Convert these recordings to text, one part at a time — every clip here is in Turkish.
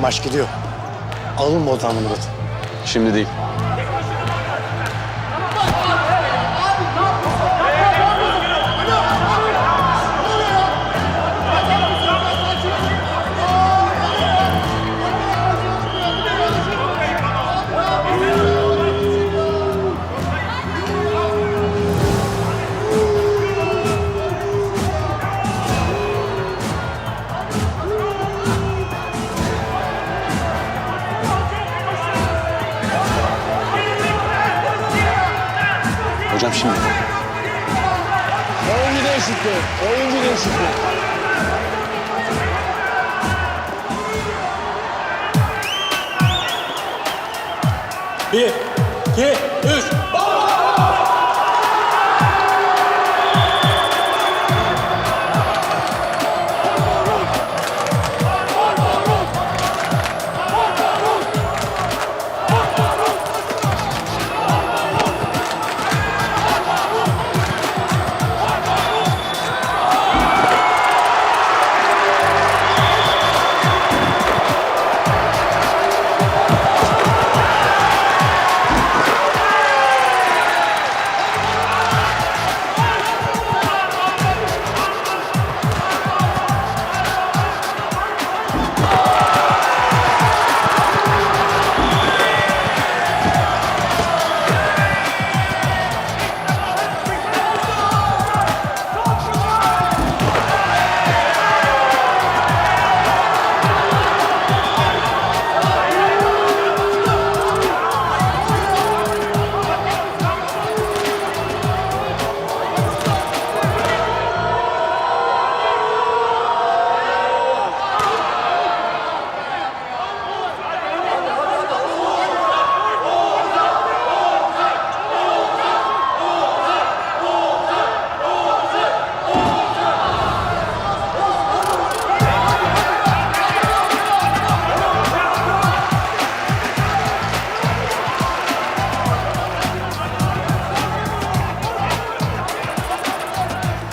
Maç gidiyor. Alalım mı bunu Batı? Şimdi değil. 슈팅, 오윤진의 슈팅. 예, 예.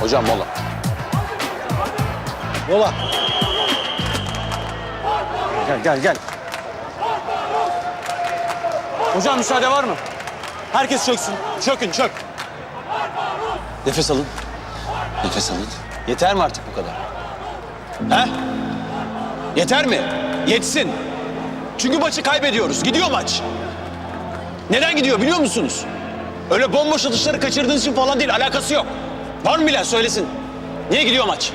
Hocam mola. Mola. Gel gel gel. Hocam müsaade var mı? Herkes çöksün. Çökün, çök. Nefes alın. Nefes alın. Yeter mi artık bu kadar? He? Yeter mi? Yetsin. Çünkü maçı kaybediyoruz. Gidiyor maç. Neden gidiyor biliyor musunuz? Öyle bomboş atışları kaçırdığınız için falan değil. Alakası yok. Var mı bilen söylesin. Niye gidiyor maç?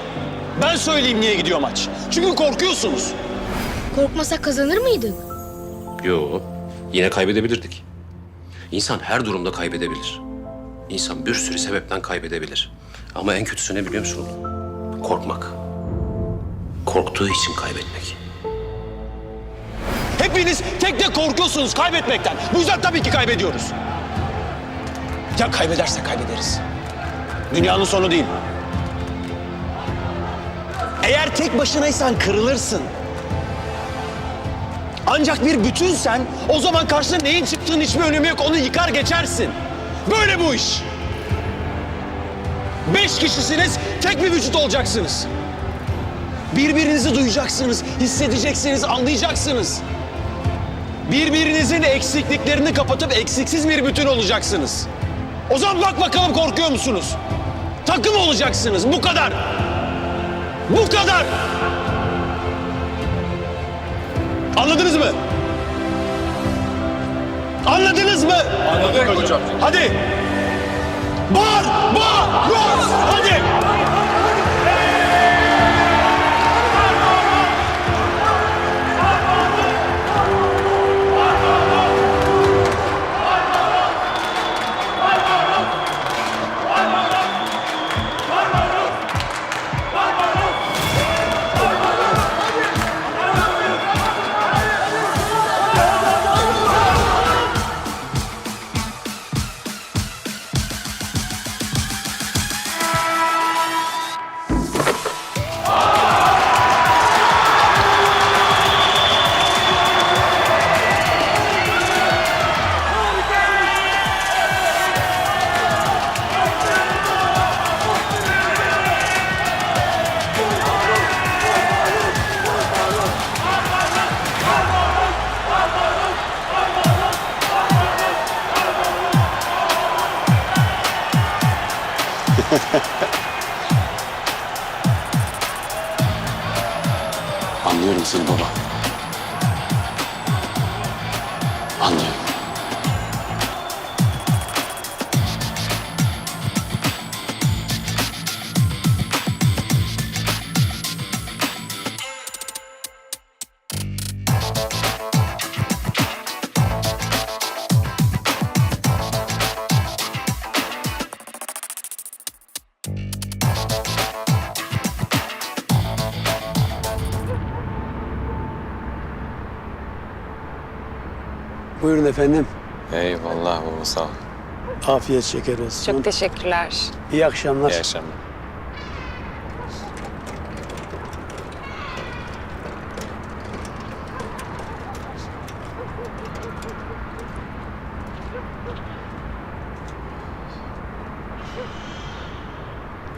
Ben söyleyeyim niye gidiyor maç. Çünkü korkuyorsunuz. Korkmasak kazanır mıydık? Yo, yine kaybedebilirdik. İnsan her durumda kaybedebilir. İnsan bir sürü sebepten kaybedebilir. Ama en kötüsü ne biliyor musun? Korkmak. Korktuğu için kaybetmek. Hepiniz tek tek korkuyorsunuz kaybetmekten. Bu yüzden tabii ki kaybediyoruz. Ya kaybedersek kaybederiz. Dünyanın sonu değil. Eğer tek başınaysan kırılırsın. Ancak bir bütünsen o zaman karşına neyin çıktığının hiçbir önemi yok. Onu yıkar geçersin. Böyle bu iş. Beş kişisiniz, tek bir vücut olacaksınız. Birbirinizi duyacaksınız, hissedeceksiniz, anlayacaksınız. Birbirinizin eksikliklerini kapatıp eksiksiz bir bütün olacaksınız. O zaman bak bakalım korkuyor musunuz? Takım olacaksınız, bu kadar. Bu kadar. Anladınız mı? Anladınız mı? Anladık hocam. Hadi. Bağır, bağır, bağır. Hadi. Buyurun efendim. Eyvallah baba sağ ol. Afiyet şeker olsun. Çok teşekkürler. İyi akşamlar. İyi akşamlar.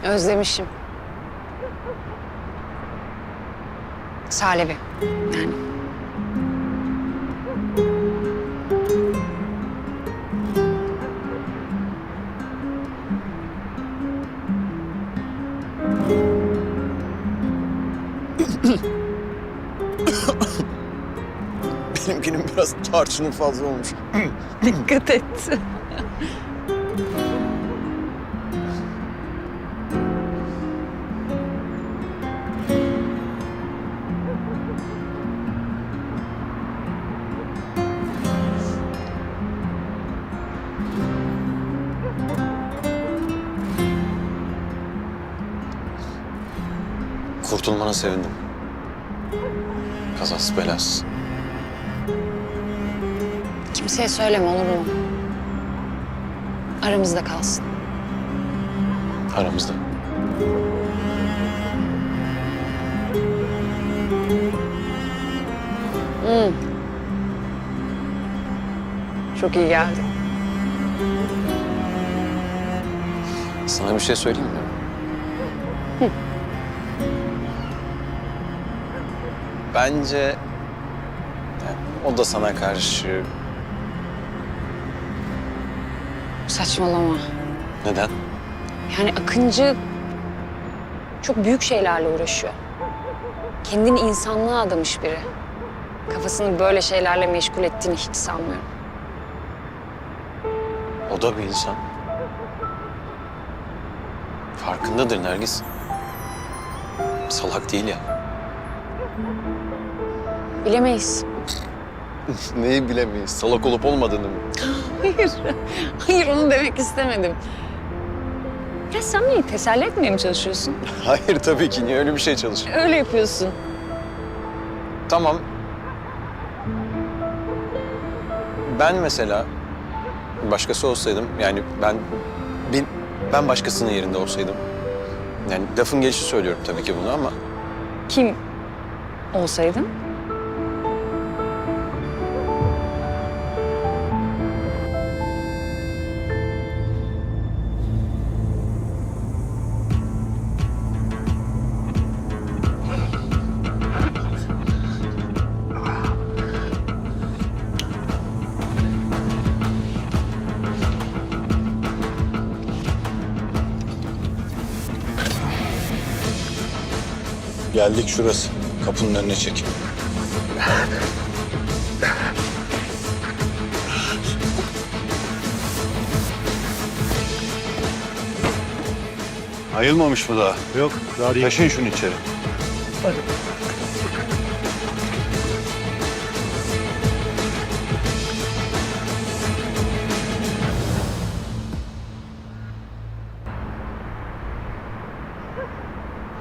Özlemişim. Salep'i. Yani. Biraz tarçının fazla olmuş. Dikkat et. Kurtulmana sevindim. Kazasız belasız. Kimseye söyleme olur mu? Aramızda kalsın. Aramızda. Çok iyi geldi. Sana bir şey söyleyeyim mi? Bence yani o da sana karşı Saçmalama. neden? Yani Akıncı çok büyük şeylerle uğraşıyor. Kendini insanlığa adamış biri. Kafasını böyle şeylerle meşgul ettiğini hiç sanmıyorum. O da bir insan. Farkındadır Nergis. Salak değil ya. Bilemeyiz. Neyi bilemeyiz? Salak olup olmadığını mı? Hayır. Hayır onu demek istemedim. Ya sen beni teselli etmeye mi çalışıyorsun? Hayır tabii ki. Niye öyle bir şey çalışayım? Öyle yapıyorsun. Tamam. Ben mesela başkası olsaydım yani ben ben, ben başkasının yerinde olsaydım yani lafın gelişi söylüyorum tabii ki bunu ama Kim olsaydın? Geldik şurası. Kapının önüne çek. Ayılmamış mı daha? Yok, daha değil. Taşın şunu içeri.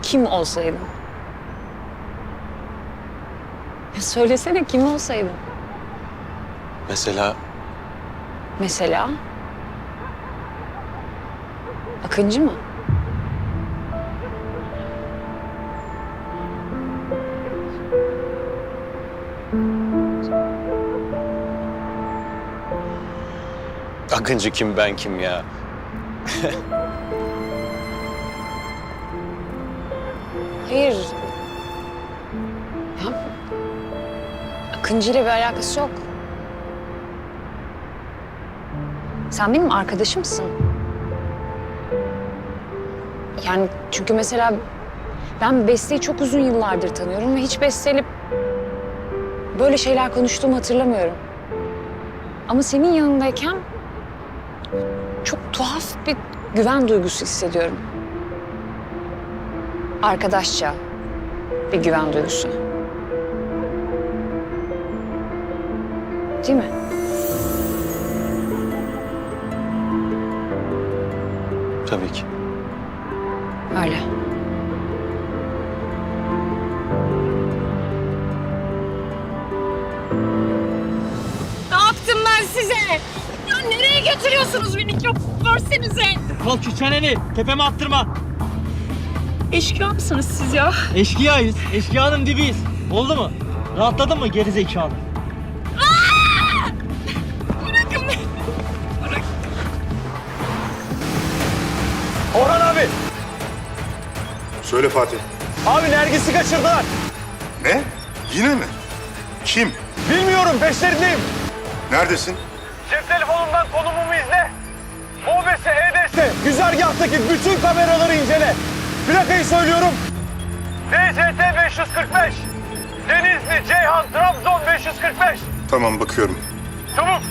Kim olsaydın? Ya söylesene kim olsaydın? mesela Mesela? Akıncı mı? Akıncı kim ben kim ya? Hayır. Akıncı ile bir alakası yok. Sen benim arkadaşımsın. Yani çünkü mesela ben Beste'yi çok uzun yıllardır tanıyorum ve hiç Beste'yle böyle şeyler konuştuğumu hatırlamıyorum. Ama senin yanındayken çok tuhaf bir güven duygusu hissediyorum. Arkadaşça bir güven duygusu. Değil mi? Tabii ki. Öyle. Ne yaptım ben size? Ya nereye götürüyorsunuz beni? Çok versenize. Kol şu çeneni. Tepeme attırma. Eşkıya mısınız siz ya? Eşkıyayız. Eşkıyanın dibiyiz. Oldu mu? Rahatladın mı geri Orhan abi! Söyle Fatih. Abi Nergis'i kaçırdılar. Ne? Yine mi? Kim? Bilmiyorum peşlerindeyim. Neredesin? Cep telefonundan konumumu izle. OBS, EDS, güzergahtaki bütün kameraları incele. Plakayı söylüyorum. DCT 545. Denizli, Ceyhan, Trabzon 545. Tamam bakıyorum. Çabuk.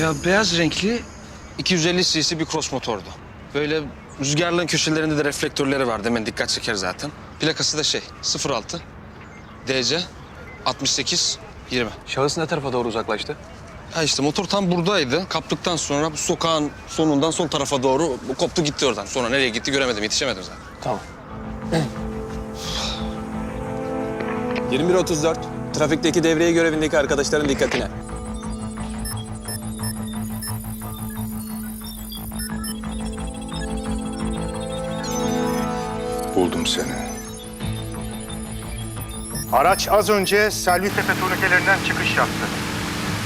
Ya beyaz renkli 250 cc bir cross motordu. Böyle rüzgarlığın köşelerinde de reflektörleri vardı. Hemen dikkat çeker zaten. Plakası da şey 06 DC 68 20. Şahıs ne tarafa doğru uzaklaştı? Ha işte motor tam buradaydı. Kaptıktan sonra bu sokağın sonundan sol tarafa doğru koptu gitti oradan. Sonra nereye gitti göremedim, yetişemedim zaten. Tamam. 21.34. Trafikteki devreye görevindeki arkadaşların dikkatine. Buldum seni. Araç az önce Selvi Tepe turnikelerinden çıkış yaptı.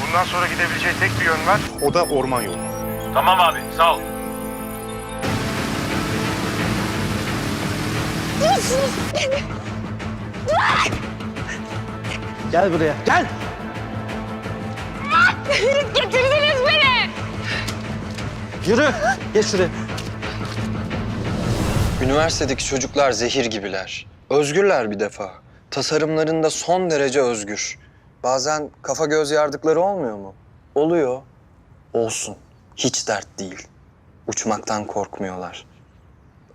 Bundan sonra gidebileceği tek bir yön var. O da orman yolu. Tamam abi, sağ ol. Gel buraya. Gel. Getirdiniz beni. Yürü. Geç şuraya. Üniversitedeki çocuklar zehir gibiler. Özgürler bir defa. Tasarımlarında son derece özgür. Bazen kafa göz yardıkları olmuyor mu? Oluyor. Olsun. Hiç dert değil. Uçmaktan korkmuyorlar.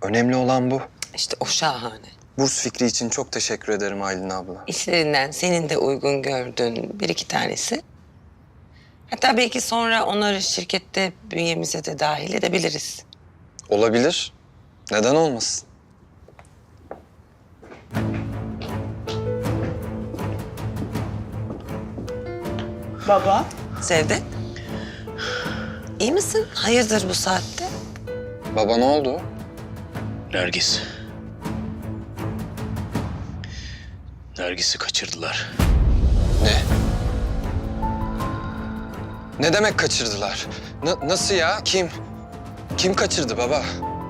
Önemli olan bu. İşte o şahane. Burs fikri için çok teşekkür ederim Aylin abla. İşlerinden senin de uygun gördüğün bir iki tanesi. Hatta belki sonra onları şirkette bünyemize de dahil edebiliriz. Olabilir. Neden olmasın? Baba. Sevde. İyi misin? Hayırdır bu saatte? Baba ne oldu? Nergis. Nergis'i kaçırdılar. Ne? Ne demek kaçırdılar? Na- nasıl ya? Kim? Kim kaçırdı baba?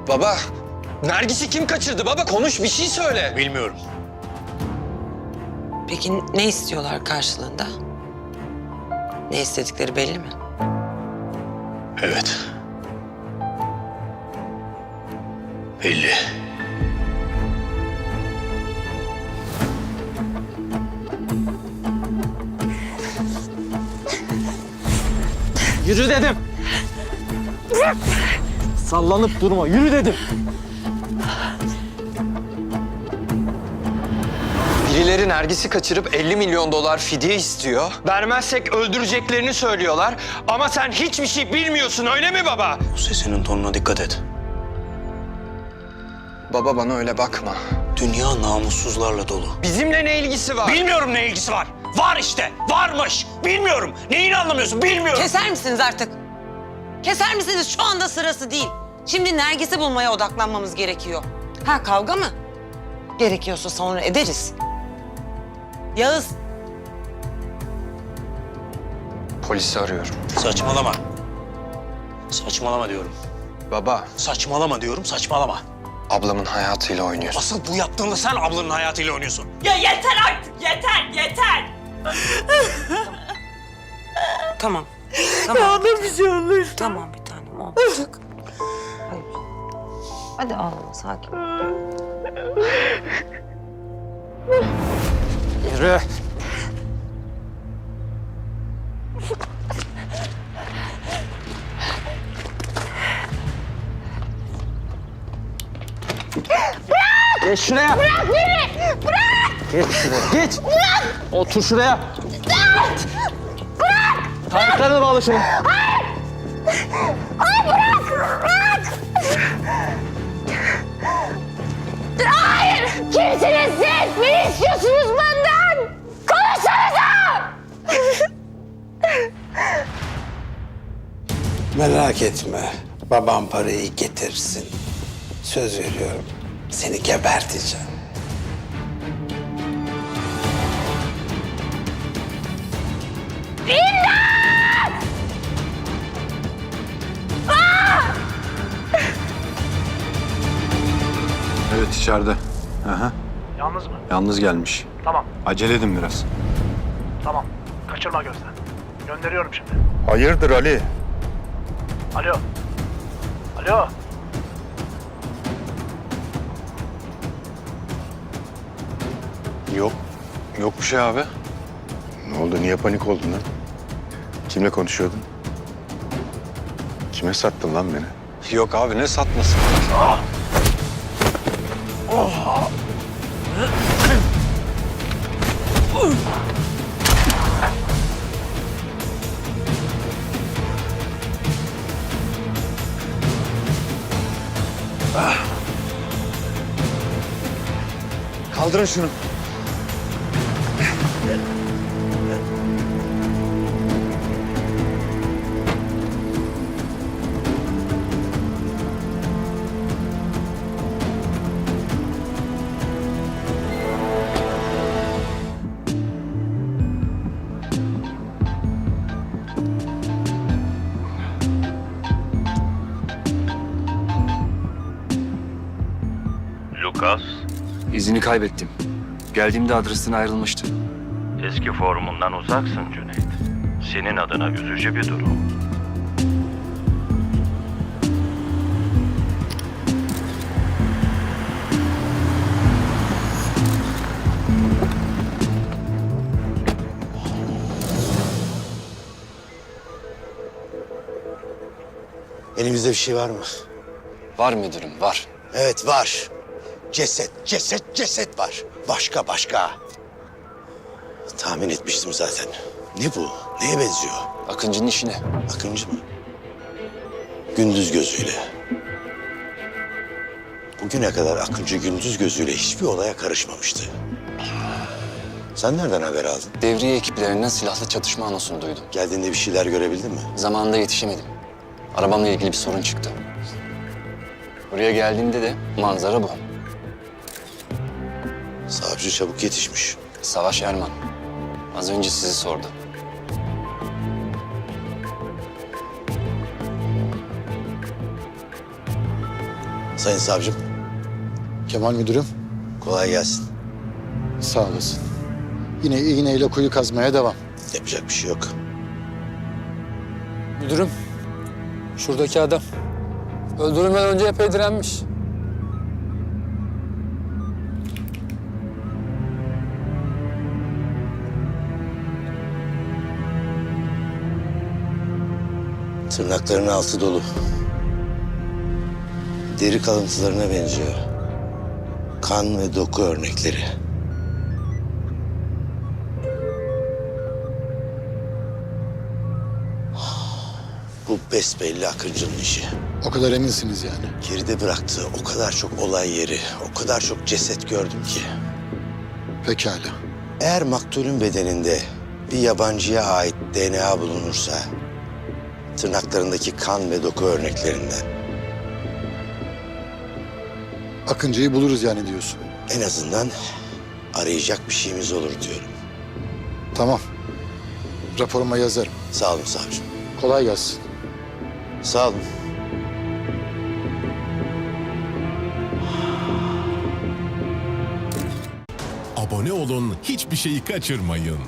Baba! Nergis'i kim kaçırdı baba? Konuş bir şey söyle. Bilmiyorum. Peki ne istiyorlar karşılığında? Ne istedikleri belli mi? Evet. Belli. Yürü dedim. Sallanıp durma. Yürü dedim. Birileri Nergis'i kaçırıp 50 milyon dolar fidye istiyor. Vermezsek öldüreceklerini söylüyorlar. Ama sen hiçbir şey bilmiyorsun öyle mi baba? Sesinin tonuna dikkat et. Baba bana öyle bakma. Dünya namussuzlarla dolu. Bizimle ne ilgisi var? Bilmiyorum ne ilgisi var. Var işte. Varmış. Bilmiyorum. Neyini anlamıyorsun? Bilmiyorum. Keser misiniz artık? Keser misiniz? Şu anda sırası değil. Şimdi Nergis'i bulmaya odaklanmamız gerekiyor. Ha kavga mı? Gerekiyorsa sonra ederiz. Yağız, Polisi arıyorum. Saçmalama. Saçmalama diyorum. Baba, Saçmalama diyorum. Saçmalama. ablamın hayatıyla oynuyorsun. Asıl bu yaptığında sen ablanın hayatıyla oynuyorsun. Ya yeter artık. Yeter. Yeter. tamam. Tamam. Ne bir şey olur. Tamam bir tanem olmayacak. Hayır. Hadi ağlama sakin. ol. Yürü. Geç şuraya. Bırak beni. Bırak. Geç şuraya. Geç. Bırak. Otur şuraya. Bırak. Bırak. Ayaklarını bağla şunu. Ay bırak! Bırak! Hayır! Kimsiniz siz? Ne istiyorsunuz benden? Merak etme. Babam parayı getirsin. Söz veriyorum. Seni geberteceğim. Evet içeride. Aha. Yalnız mı? Yalnız gelmiş. Tamam, Acele edin biraz. tamam. Kaçırma gözden. Gönderiyorum şimdi. Hayırdır Ali? Alo. Alo. Yok. Yok bir şey abi. Ne oldu? Niye panik oldun lan? Kimle konuşuyordun? Kime sattın lan beni? Yok abi ne satması? Kaldırın şunu. İzini kaybettim. Geldiğimde adresten ayrılmıştı. eski forumundan uzaksın Cüneyt. Senin adına üzücü bir durum. Elimizde bir şey var mı? Var müdürüm var. Evet var. Ceset, ceset, ceset var. Başka, başka. Tahmin etmiştim zaten. Ne bu? Neye benziyor? Akıncı'nın işine. Akıncı mı? Gündüz gözüyle. Bugüne kadar Akıncı gündüz gözüyle hiçbir olaya karışmamıştı. Sen nereden haber aldın? Devriye ekiplerinden silahlı çatışma anonsunu duydum. Geldiğinde bir şeyler görebildin mi? Zamanında yetişemedim. Arabamla ilgili bir sorun çıktı. Buraya geldiğimde de manzara bu. Savcı çabuk yetişmiş. Savaş Erman. Az önce sizi sordu. Sayın savcım, Kemal Müdürüm, kolay gelsin. sağ olasın. Yine iğneyle kuyu kazmaya devam. Yapacak bir şey yok. Müdürüm, şuradaki adam. Öldürülmeden önce epey direnmiş. Tırnaklarının altı dolu. Deri kalıntılarına benziyor. Kan ve doku örnekleri. Bu besbelli Akıncı'nın işi. O kadar eminsiniz yani. Geride bıraktığı o kadar çok olay yeri, o kadar çok ceset gördüm ki. Pekala. Eğer maktulün bedeninde bir yabancıya ait DNA bulunursa... ...tırnaklarındaki kan ve doku örneklerinden Akıncı'yı buluruz yani diyorsun. en azından arayacak bir şeyimiz olur diyorum. Tamam. Raporuma yazarım. Sağ olun savcım. Kolay gelsin. Sağ olun. Abone olun, hiçbir şeyi kaçırmayın.